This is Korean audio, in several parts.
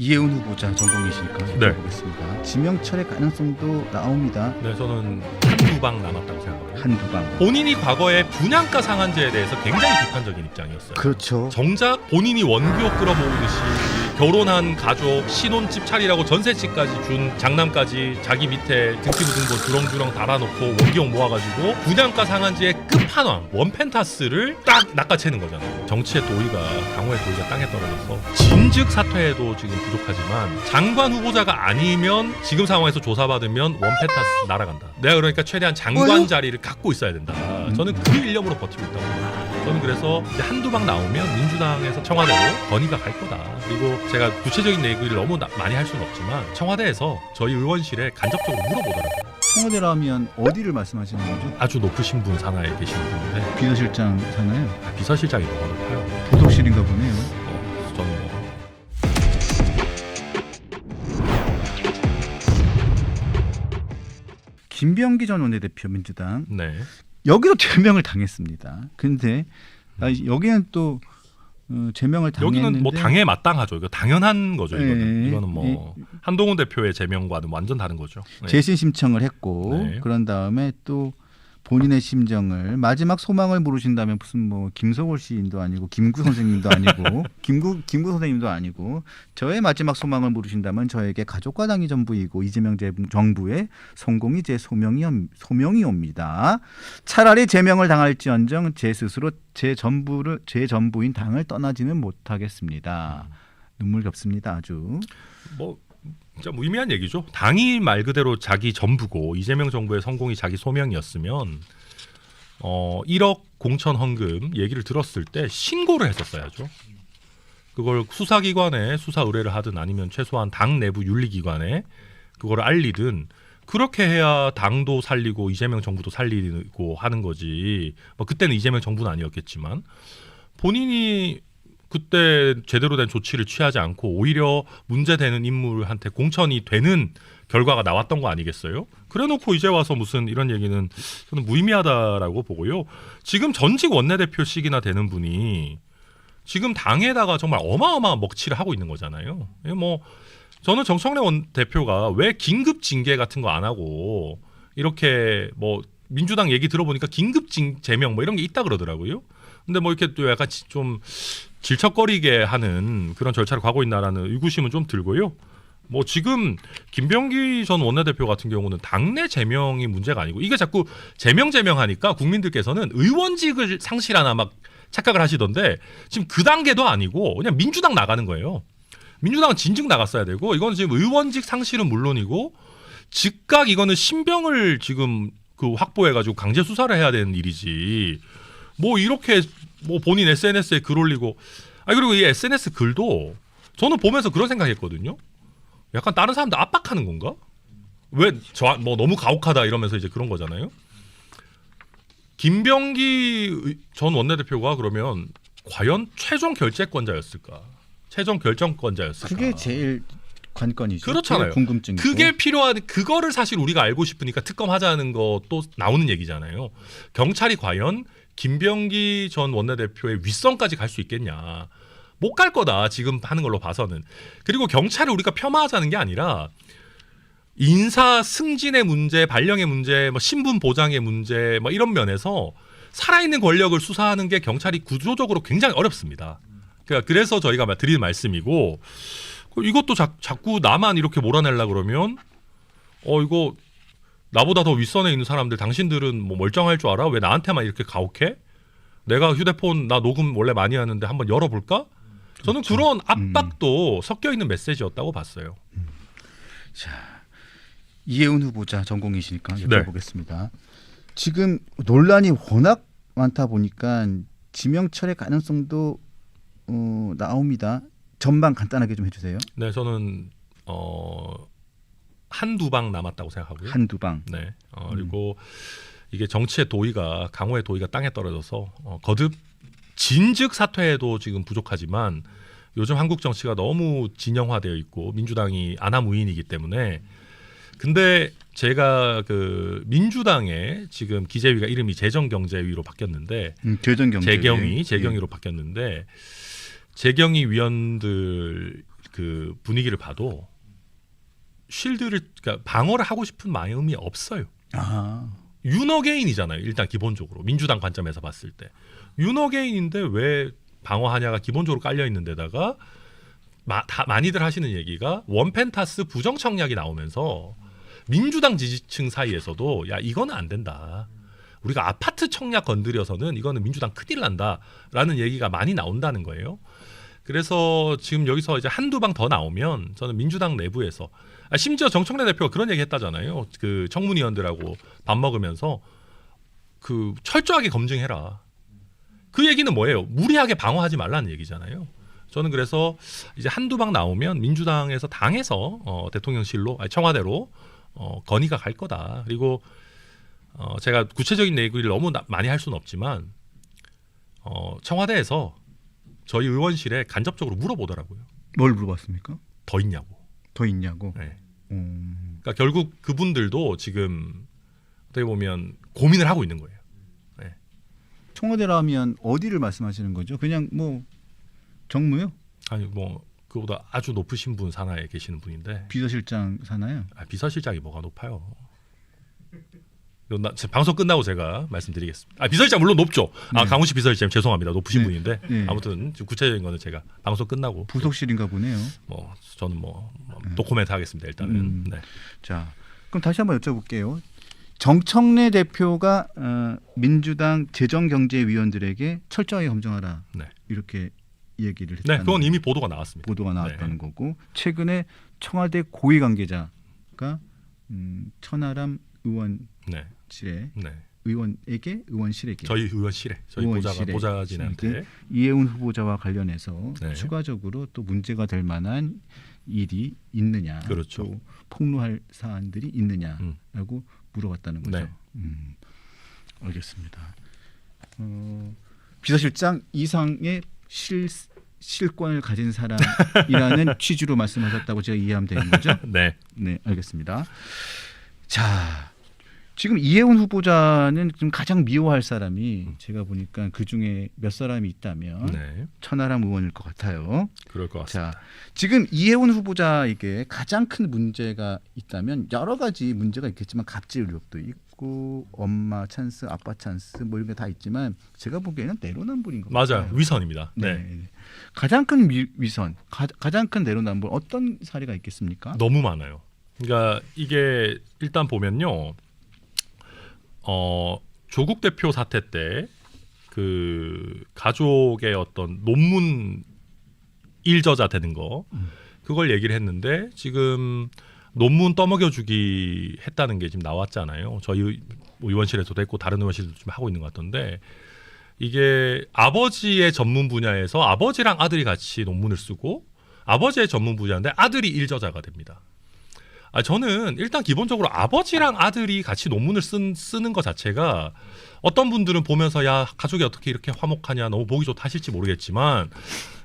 이해운 후보자 전공이시니까 네. 여쭤보겠습니다. 지명철의 가능성도 나옵니다. 네, 저는 한두 방 남았다고 생각합니다. 한두 방. 본인이 과거에 분양가 상한제에 대해서 굉장히 비판적인 입장이었어요. 그렇죠. 정작 본인이 원교 끌어모으듯이 결혼한 가족 신혼집 차리라고 전셋집까지 준 장남까지 자기 밑에 등기 묻은 거 주렁주렁 달아놓고 원기용 모아가지고 분양가 상한제의 끝판왕 원펜타스를 딱 낚아채는 거잖아요. 정치의 도의가 강호의 도의가 땅에 떨어져서 진즉 사퇴해도 지금 부족하지만 장관 후보자가 아니면 지금 상황에서 조사받으면 원펜타스 날아간다. 내가 그러니까 최대한 장관? 자리를 갖고 있어야 된다. 저는 그 일념으로 버티고 있다고 봅니다. 저는 그래서 이제 한두 방 나오면 민주당에서 청와대로 건의가 갈 거다. 그리고 제가 구체적인 얘기를 너무 나- 많이 할 수는 없지만 청와대에서 저희 의원실에 간접적으로 물어보더라고요. 청와대라면 어디를 말씀하시는 거죠? 아주 높으신 분 산하에 계시는 분인데 비서실장 상하요? 아, 비서실장이 뭐가 높아요? 부독실인가 보네요. 어, 저는 뭐 김병기 전 원내대표 민주당 네. 여기도 제명을 당했습니다. 근데 아, 여기는 또 어, 제명을 당했는데 여기는 뭐 당에 마땅하죠. 이거 당연한 거죠. 이거는 예, 이거는 뭐 한동훈 대표의 제명과는 완전 다른 거죠. 네. 재심 신청을 했고 네. 그런 다음에 또 본인의 심정을 마지막 소망을 물으신다면 무슨 뭐 김석월 시인도 아니고 김구 선생님도 아니고 김구 김구 선생님도 아니고 저의 마지막 소망을 물으신다면 저에게 가족과 당이 전부이고 이재명 제- 정부의 성공이 제 소명이 소명이 옵니다. 차라리 제명을 당할지언정 제 스스로 제 전부를 제 전부인 당을 떠나지는 못하겠습니다. 눈물 겹습니다 아주. 뭐 진짜 무의미한 얘기죠. 당이 말 그대로 자기 전부고 이재명 정부의 성공이 자기 소명이었으면 어 1억 공천 헌금 얘기를 들었을 때 신고를 했었어야죠. 그걸 수사기관에 수사 의뢰를 하든 아니면 최소한 당 내부 윤리기관에 그걸 알리든 그렇게 해야 당도 살리고 이재명 정부도 살리고 하는 거지. 뭐 그때는 이재명 정부는 아니었겠지만 본인이 그때 제대로 된 조치를 취하지 않고 오히려 문제되는 인물한테 공천이 되는 결과가 나왔던 거 아니겠어요? 그래놓고 이제 와서 무슨 이런 얘기는 저는 무의미하다라고 보고요. 지금 전직 원내대표씩이나 되는 분이 지금 당에다가 정말 어마어마한 먹칠을 하고 있는 거잖아요. 이게 뭐 저는 정청래 원 대표가 왜 긴급 징계 같은 거 안 하고 이렇게 뭐 민주당 얘기 들어보니까 긴급 징 제명 뭐 이런 게 있다 그러더라고요. 근데 뭐 이렇게 또 약간 지- 좀 질척거리게 하는 그런 절차를 가고 있나라는 의구심은 좀 들고요. 뭐 지금 김병기 전 원내대표 같은 경우는 당내 제명이 문제가 아니고 이게 자꾸 제명 제명하니까 국민들께서는 의원직을 상실하나 막 착각을 하시던데 지금 그 단계도 아니고 그냥 민주당 나가는 거예요. 민주당은 진즉 나갔어야 되고 이건 지금 의원직 상실은 물론이고 즉각 이거는 신병을 지금 그 확보해가지고 강제 수사를 해야 되는 일이지. 뭐 이렇게 뭐 본인 SNS에 글 올리고 아 그리고 이 SNS 글도 저는 보면서 그런 생각했거든요. 약간 다른 사람들 압박하는 건가? 왜 저 뭐 너무 가혹하다 이러면서 이제 그런 거잖아요. 김병기 의- 전 원내대표가 그러면 과연 최종 결재권자였을까? 최종 결정권자였을까? 그게 제일 관건이죠. 그렇잖아요. 궁금증이고. 그게 필요한 그거를 사실 우리가 알고 싶으니까 특검하자는 것도 나오는 얘기잖아요. 경찰이 과연 김병기 전 원내대표의 윗선까지 갈 수 있겠냐? 못 갈 거다 지금 하는 걸로 봐서는. 그리고 경찰을 우리가 폄하하자는 게 아니라 인사 승진의 문제, 발령의 문제, 뭐 신분 보장의 문제, 뭐 이런 면에서 살아있는 권력을 수사하는 게 경찰이 구조적으로 굉장히 어렵습니다. 그러니까 그래서 저희가 막 드리는 말씀이고 그 이것도 자, 자꾸 나만 이렇게 몰아내려 그러면 어 이거 나보다 더 윗선에 있는 사람들 당신들은 뭐 멀쩡할 줄 알아? 왜 나한테만 이렇게 가혹해? 내가 휴대폰 나 녹음 원래 많이 하는데 한번 열어볼까? 저는 그런 압박도 섞여 있는 메시지였다고 봤어요. 이해운 후보자 전공이시니까 네. 여쭤보겠습니다. 지금 논란이 워낙 많다 보니까 지명철의 가능성도 어, 나옵니다. 전망 간단하게 좀 해주세요. 네, 저는 어 한두 방 남았다고 생각하고요. 한두 방. 네. 어, 그리고 이게 정치의 도의가 강호의 도의가 땅에 떨어져서 어, 거듭 진즉 사퇴해도 지금 부족하지만 요즘 한국 정치가 너무 진영화되어 있고 민주당이 아나무인이기 때문에 근데 제가 그 민주당의 지금 기재위가 이름이 재정경제위로 바뀌었는데 음, 재정 경제. 재경위 재경위로 바뀌었는데 재경위 위원들 그 분위기를 봐도 쉴드를 그러니까 방어를 하고 싶은 마음이 없어요. 아, 윤어게인이잖아요. 일단 기본적으로 민주당 관점에서 봤을 때 윤어게인인데 왜 방어하냐가 기본적으로 깔려 있는 데다가 마, 다, 많이들 하시는 얘기가 원펜타스 부정 청약이 나오면서 민주당 지지층 사이에서도 야 이거는 안 된다. 우리가 아파트 청약 건드려서는 이거는 민주당 큰일 난다라는 얘기가 많이 나온다는 거예요. 그래서 지금 여기서 이제 한두 방 더 나오면 저는 민주당 내부에서 아, 심지어 정청래 대표가 그런 얘기 했다잖아요. 그 청문위원들하고 밥 먹으면서 그 철저하게 검증해라. 그 얘기는 뭐예요? 무리하게 방어하지 말라는 얘기잖아요. 저는 그래서 이제 한두 방 나오면 민주당에서 당에서 어, 대통령실로 아니, 청와대로 어, 건의가 갈 거다. 그리고 어, 제가 구체적인 얘기를 너무 나- 많이 할 수는 없지만 어, 청와대에서 저희 의원실에 간접적으로 물어보더라고요. 뭘 물어봤습니까? 더 있냐고. 더 있냐고. 네. 음, 그러니까 결국 그분들도 지금 어떻게 보면 고민을 하고 있는 거예요. 청와대라면 어디를 말씀하시는 거죠? 그냥 뭐 정무요? 아니 뭐 그보다 아주 높으신 분 산하에 계시는 분인데 비서실장 사나요? 아, 비서실장이 뭐가 높아요? 나, 제 방송 끝나고 제가 말씀드리겠습니다. 아, 비서실장 물론 높죠. 아 네. 강훈 씨 비서실장 죄송합니다. 높으신 네. 분인데 네. 아무튼 구체적인 거는 제가 방송 끝나고 부속실인가 보네요. 뭐 저는 뭐, 뭐 도코멘트 하겠습니다. 일단은 음. 네. 자, 그럼 다시 한번 여쭤볼게요. 정청래 대표가 어, 민주당 재정경제위원들에게 철저하게 검증하라 네. 이렇게 얘기를 네, 했다는 그건 이미 보도가 나왔습니다. 보도가 나왔다는 네. 거고 최근에 청와대 고위 관계자가 음, 천하람 의원실에 네, 네. 의원에게 의원실에게 저희 의원실에 저희 의원실에 보좌진한테 이렇게 이해운 후보자와 관련해서 네. 추가적으로 또 문제가 될 만한 일이 있느냐, 그렇죠. 또 폭로할 사안들이 있느냐라고 음. 물어봤다는 거죠. 네. 음, 알겠습니다. 어, 비서실장 이상의 실 실권을 가진 사람이라는 취지로 말씀하셨다고 제가 이해하면 되는 거죠? 네, 네, 알겠습니다. 자, 지금 이해운 후보자는 지금 가장 미워할 사람이 제가 보니까 그 중에 몇 사람이 있다면 네, 천하람 의원일 것 같아요. 그럴 것 같습니다. 자, 지금 이해운 후보자에게 가장 큰 문제가 있다면 여러 가지 문제가 있겠지만 갑질 의혹도 있고 엄마 찬스, 아빠 찬스 뭐 이런 게 다 있지만 제가 보기에는 내로남불인 것 맞아요, 같아요. 위선입니다. 네. 네. 가장 큰 미, 위선, 가, 가장 큰 내로남불 어떤 사례가 있겠습니까? 너무 많아요. 그러니까 이게 일단 보면요, 어 조국 대표 사태 때 그 가족의 어떤 논문 일저자 되는 거 음. 그걸 얘기를 했는데 지금 논문 떠먹여주기 했다는 게 지금 나왔잖아요. 저희 의- 의원실에서도 했고 다른 의원실도 좀 하고 있는 것 같던데 이게 아버지의 전문 분야에서 아버지랑 아들이 같이 논문을 쓰고 아버지의 전문 분야인데 아들이 일저자가 됩니다. 아 저는 일단 기본적으로 아버지랑 아들이 같이 논문을 쓴, 쓰는 것 자체가 어떤 분들은 보면서 야 가족이 어떻게 이렇게 화목하냐 너무 보기 좋다 하실지 모르겠지만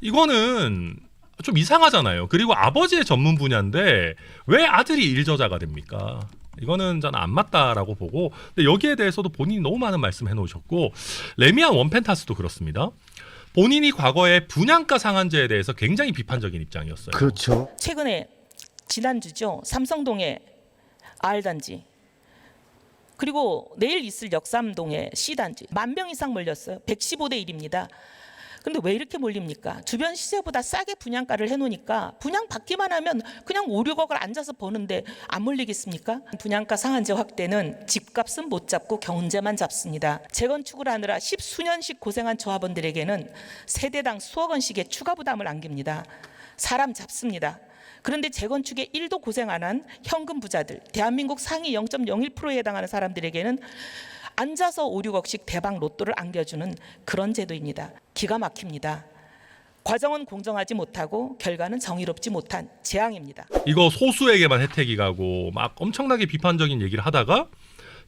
이거는 좀 이상하잖아요. 그리고 아버지의 전문 분야인데 왜 아들이 일저자가 됩니까? 이거는 저는 안 맞다라고 보고 근데 여기에 대해서도 본인이 너무 많은 말씀 해 놓으셨고 레미안 원펜타스도 그렇습니다. 본인이 과거에 분양가 상한제에 대해서 굉장히 비판적인 입장이었어요. 그렇죠. 최근에 지난주죠 삼성동의 R 단지 그리고 내일 있을 역삼동의 C 단지 만명 이상 몰렸어요. 115대 1입니다. 근데 왜 이렇게 몰립니까? 주변 시세보다 싸게 분양가를 해놓으니까 분양 받기만 하면 그냥 5, 6억을 앉아서 버는데 안 몰리겠습니까? 분양가 상한제 확대는 집값은 못 잡고 경제만 잡습니다. 재건축을 하느라 십수년씩 고생한 조합원들에게는 세대당 수억 원씩의 추가 부담을 안깁니다. 사람 잡습니다. 그런데 재건축에 1도 고생 안 한 현금 부자들, 대한민국 상위 0.01%에 해당하는 사람들에게는 앉아서 5, 6억씩 대박 로또를 안겨주는 그런 제도입니다. 기가 막힙니다. 과정은 공정하지 못하고 결과는 정의롭지 못한 재앙입니다. 이거 소수에게만 혜택이 가고 막 엄청나게 비판적인 얘기를 하다가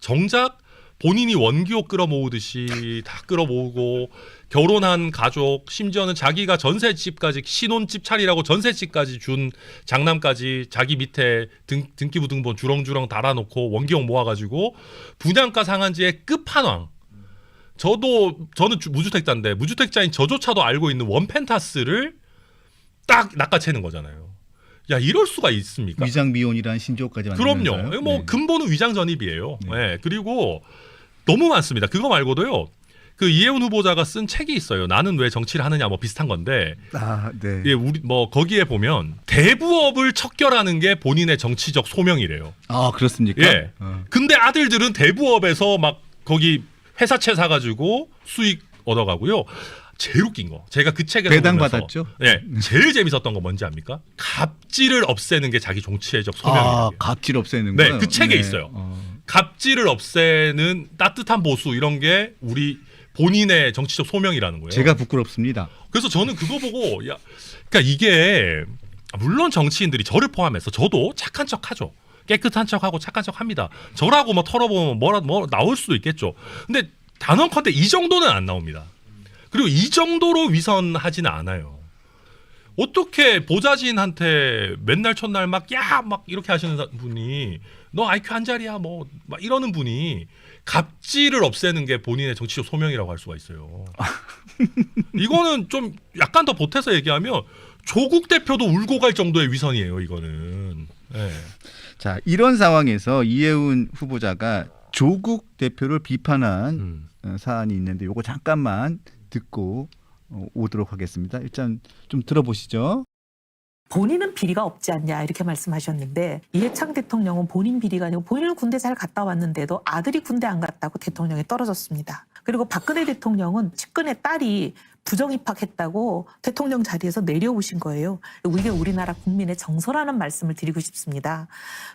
정작 본인이 원기옥 끌어모으듯이 다 끌어모으고 결혼한 가족 심지어는 자기가 전셋집까지 신혼집 차리라고 전셋집까지 준 장남까지 자기 밑에 등, 등기부 등본 주렁주렁 달아놓고 원기옥 모아가지고 분양가 상한제의 끝판왕 저도 저는 주- 무주택자인데 무주택자인 저조차도 알고 있는 원펜타스를 딱 낚아채는 거잖아요. 야 이럴 수가 있습니까? 위장 미혼이라는 신조어까지 그럼요. 뭐 네. 근본은 위장 전입이에요. 네. 예. 그리고 너무 많습니다. 그거 말고도요. 그 이혜훈 후보자가 쓴 책이 있어요. 나는 왜 정치를 하느냐 뭐 비슷한 건데 아, 네. 예, 우리 뭐 거기에 보면 대부업을 척결하는 게 본인의 정치적 소명이래요. 아, 그렇습니까? 예. 어. 근데 아들들은 대부업에서 막 거기 회사채 사 가지고 수익 얻어 가고요. 제일 웃긴 거 제가 그 책에서 배당 보면서 받았죠? 예, 제일 재밌었던 거 뭔지 압니까? 갑질을 없애는 게 자기 정치적 소명이에요. 아, 갑질 없애는 네, 거요? 그 책에 있어요. 어. 갑질을 없애는 따뜻한 보수 이런 게 우리 본인의 정치적 소명이라는 거예요. 제가 부끄럽습니다. 그래서 저는 그거 보고 야, 그러니까 이게 물론 정치인들이 저를 포함해서 저도 착한 척하죠. 깨끗한 척하고 착한 척합니다. 저라고 뭐 털어보면 뭐라 뭐 나올 수도 있겠죠. 근데 단언컨대 이 정도는 안 나옵니다. 그리고 이 정도로 위선하지는 않아요. 어떻게 보좌진한테 맨날 첫날 막 야 막 이렇게 하시는 사- 분이 너 IQ 한 자리야 뭐 막 이러는 분이 갑질을 없애는 게 본인의 정치적 소명이라고 할 수가 있어요. 이거는 좀 약간 더 보태서 얘기하면 조국 대표도 울고 갈 정도의 위선이에요. 이거는. 예. 자, 이런 상황에서 이혜훈 후보자가 조국 대표를 비판한 음. 어, 사안이 있는데 요거 잠깐만 듣고 어, 오도록 하겠습니다. 일단 좀 들어보시죠. 본인은 비리가 없지 않냐 이렇게 말씀하셨는데 이해창 대통령은 본인 비리가 아니고 본인은 군대 잘 갔다 왔는데도 아들이 군대 안 갔다고 대통령이 떨어졌습니다. 그리고 박근혜 대통령은 측근의 딸이 부정 입학했다고 대통령 자리에서 내려오신 거예요. 이게 우리나라 국민의 정서라는 말씀을 드리고 싶습니다.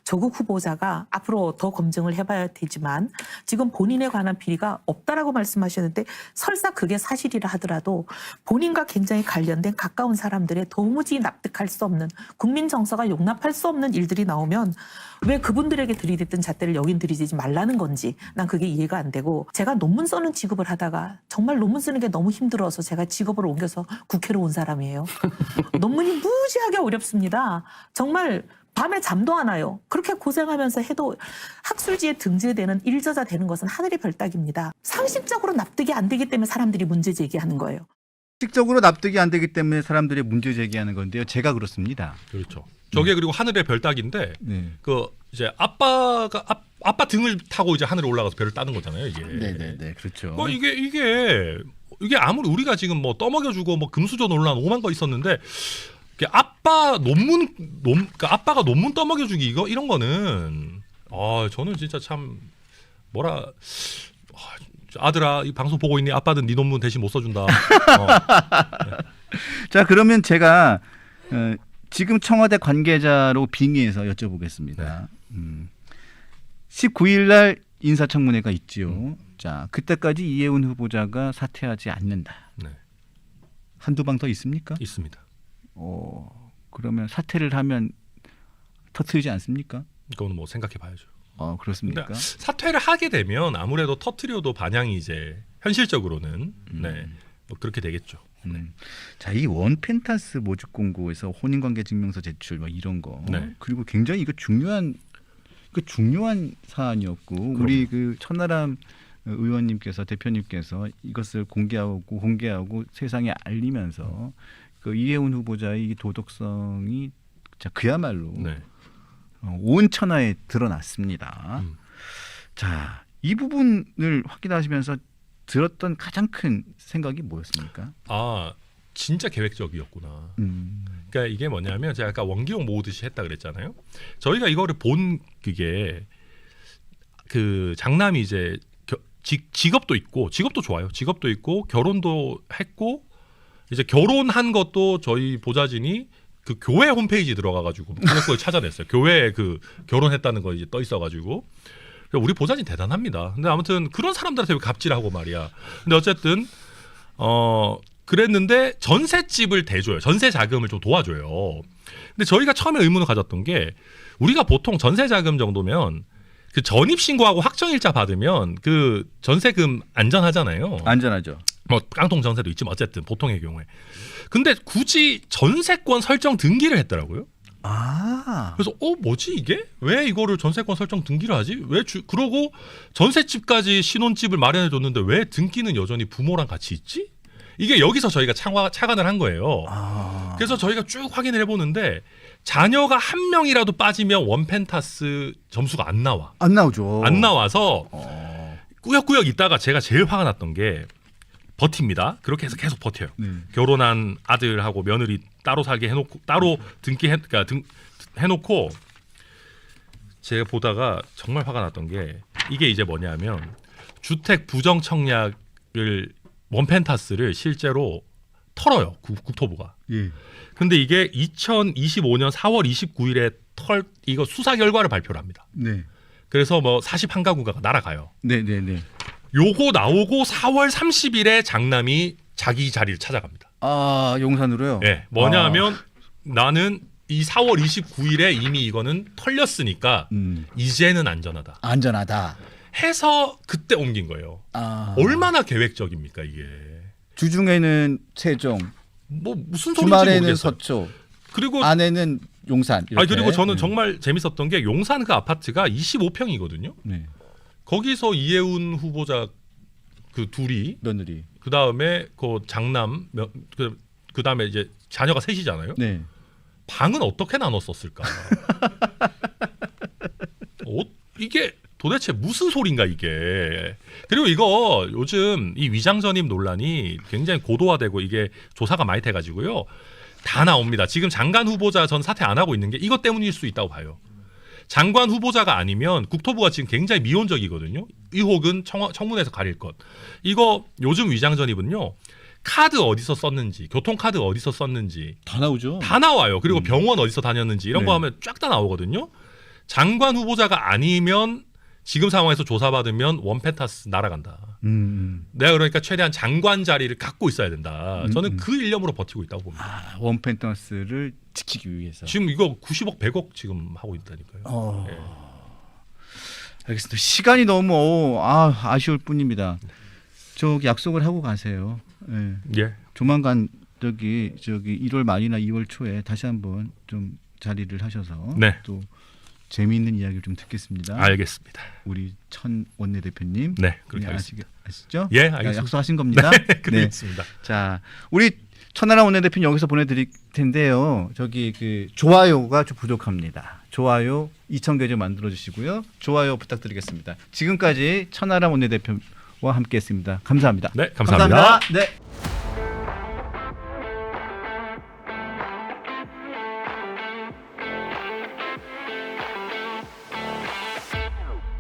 조국 후보자가 앞으로 더 검증을 해봐야 되지만 지금 본인에 관한 비리가 없다라고 말씀하셨는데 설사 그게 사실이라 하더라도 본인과 굉장히 관련된 가까운 사람들의 도무지 납득할 수 없는 국민 정서가 용납할 수 없는 일들이 나오면 왜 그분들에게 들이댔던 잣대를 여긴 들이대지 말라는 건지 난 그게 이해가 안 되고 제가 논문 써는 직업을 하다가 정말 논문 쓰는 게 너무 힘들어서 제가 직업을 옮겨서 국회로 온 사람이에요. 논문이 무지하게 어렵습니다. 정말 밤에 잠도 안 와요. 그렇게 고생하면서 해도 학술지에 등재되는 일저자 되는 것은 하늘의 별따기입니다. 상식적으로 납득이 안 되기 때문에 사람들이 문제 제기하는 거예요. 식적으로 납득이 안 되기 때문에 사람들이 문제 제기하는 건데요. 제가 그렇습니다. 그렇죠. 저게 그리고 하늘의 별따기인데 네. 그 이제 아빠가 아, 아빠 등을 타고 이제 하늘에 올라가서 별을 따는 거잖아요. 이게. 네, 네, 네. 그렇죠. 어, 이게 이게 이게 아무리 우리가 지금 뭐 떠먹여주고 뭐 금수저 논란 오만 거 있었는데 아빠 논문 논 그러니까 아빠가 논문 떠먹여주기 이거 이런 거는 아 저는 진짜 참 뭐라 아, 아들아 이 방송 보고 있니 아빠는 네 논문 대신 못 써준다. 어. 자, 그러면 제가 어, 지금 청와대 관계자로 빙의해서 여쭤보겠습니다. 음, 19일 날 인사청문회가 있지요. 자, 그때까지 이혜훈 후보자가 사퇴하지 않는다. 네 한두 방 더 있습니까? 있습니다. 어, 그러면 사퇴를 하면 터트리지 않습니까? 이거는 뭐 생각해 봐야죠. 어, 그렇습니까? 근데 사퇴를 하게 되면 아무래도 터트려도 반향이 이제 현실적으로는 네뭐 그렇게 되겠죠. 음. 자, 이 원펜타스 모집 공고에서 혼인 관계 증명서 제출 뭐 이런 거. 네. 그리고 굉장히 이거 중요한 그 중요한 사안이었고 우리 그 천하람 의원님께서 대표님께서 이것을 공개하고 공개하고 세상에 알리면서 그 이혜훈 후보자의 이 도덕성이 자 그야말로 네. 어, 온 천하에 드러났습니다. 음. 자, 이 부분을 확인하시면서 들었던 가장 큰 생각이 뭐였습니까? 아 진짜 계획적이었구나. 음. 그러니까 이게 뭐냐면 제가 아까 원기용 모으듯이 했다 그랬잖아요. 저희가 이거를 본 그게 그 장남이 이제 겨- 직, 직업도 있고 직업도 좋아요. 직업도 있고 결혼도 했고 이제 결혼한 것도 저희 보좌진이 그 교회 홈페이지 들어가가지고 그걸 찾아냈어요. 교회에 그 결혼했다는 거 이제 떠 있어가지고 우리 보좌진 대단합니다. 근데 아무튼 그런 사람들한테 왜 갑질하고 말이야. 근데 어쨌든 어 그랬는데 전셋집을 대줘요. 전세 자금을 좀 도와줘요. 근데 저희가 처음에 의문을 가졌던 게 우리가 보통 전세 자금 정도면 그 전입 신고하고 확정일자 받으면 그 전세금 안전하잖아요. 안전하죠. 뭐 깡통 전세도 있지만 어쨌든 보통의 경우에. 근데 굳이 전세권 설정 등기를 했더라고요. 아. 그래서 어 뭐지 이게 왜 이거를 전세권 설정 등기를 하지 왜 주, 그러고 전셋집까지 신혼집을 마련해 줬는데 왜 등기는 여전히 부모랑 같이 있지 이게 여기서 저희가 차과, 차관을 한 거예요. 아. 그래서 저희가 쭉 확인을 해보는데 자녀가 한 명이라도 빠지면 원펜타스 점수가 안 나와. 안 나오죠. 안 나와서 어. 꾸역꾸역 있다가 제가 제일 화가 났던 게 버팁니다. 그렇게 해서 계속 버텨요. 네. 결혼한 아들하고 며느리 따로 살게 해놓고 따로 등기 해, 그러니까 등, 해놓고 제가 보다가 정말 화가 났던 게 이게 이제 뭐냐면 주택 부정 청약을 원펜타스를 실제로 털어요 국, 국토부가. 예. 근데 이게 2025년 4월 29일에 털 이거 수사 결과를 발표를 합니다. 네. 그래서 뭐 41가구가 날아가요. 네, 네, 네. 요거 나오고 4월 30일에 장남이 자기 자리를 찾아갑니다. 아, 용산으로요? 예. 뭐냐면 나는 이 4월 29일에 이미 이거는 털렸으니까 음. 이제는 안전하다. 안전하다. 해서 그때 옮긴 거예요. 아. 얼마나 계획적입니까 이게? 주중에는 세종, 뭐 무슨 소리인지 주말에는 모르겠어요. 서초, 그리고 아내는 용산. 이렇게. 아 그리고 저는 네. 정말 재밌었던 게 용산 그 아파트가 25평이거든요. 네. 거기서 이혜훈 후보자 그 둘이 며느리. 그 다음에 그 장남 그, 그 다음에 이제 자녀가 셋이잖아요. 네. 방은 어떻게 나눴었을까? 어, 이게 도대체 무슨 소린가 이게? 그리고 이거 요즘 이 위장 전입 논란이 굉장히 고도화되고 이게 조사가 많이 돼가지고요. 다 나옵니다. 지금 장관 후보자 전 사퇴 안 하고 있는 게 이것 때문일 수 있다고 봐요. 장관 후보자가 아니면 국토부가 지금 굉장히 미온적이거든요. 의혹은 청, 청문회에서 가릴 것. 이거 요즘 위장 전입은요. 카드 어디서 썼는지, 교통카드 어디서 썼는지, 다 나오죠. 다 나와요. 그리고 음. 병원 어디서 다녔는지 이런 네. 거 하면 쫙 다 나오거든요. 장관 후보자가 아니면 지금 상황에서 조사받으면 원펜타스 날아간다. 음, 음. 내가 그러니까 최대한 장관 자리를 갖고 있어야 된다. 음, 저는 음. 그 일념으로 버티고 있다고 봅니다. 아, 원펜턴스를 지키기 위해서. 지금 이거 90억, 100억 지금 하고 있다니까요. 어. 예. 알겠습니다. 시간이 너무 아, 아쉬울 뿐입니다. 저 약속을 하고 가세요. 예. 예. 조만간 저기 저기 1월 말이나 2월 초에 다시 한번 좀 자리를 하셔서 네. 또 재미있는 이야기를 좀 듣겠습니다. 알겠습니다. 우리 천 원내 대표님. 네, 그렇게 네. 아시, 아시죠? 예, 알겠습니다. 약속하신 겁니다. 그렇습니다. 자, 우리 천하람 원내 대표님 여기서 보내드릴 텐데요. 저기 그 좋아요가 좀 부족합니다. 좋아요 2천 개 좀 만들어 주시고요. 좋아요 부탁드리겠습니다. 지금까지 천하람 원내 대표와 함께했습니다. 감사합니다. 네, 감사합니다. 네.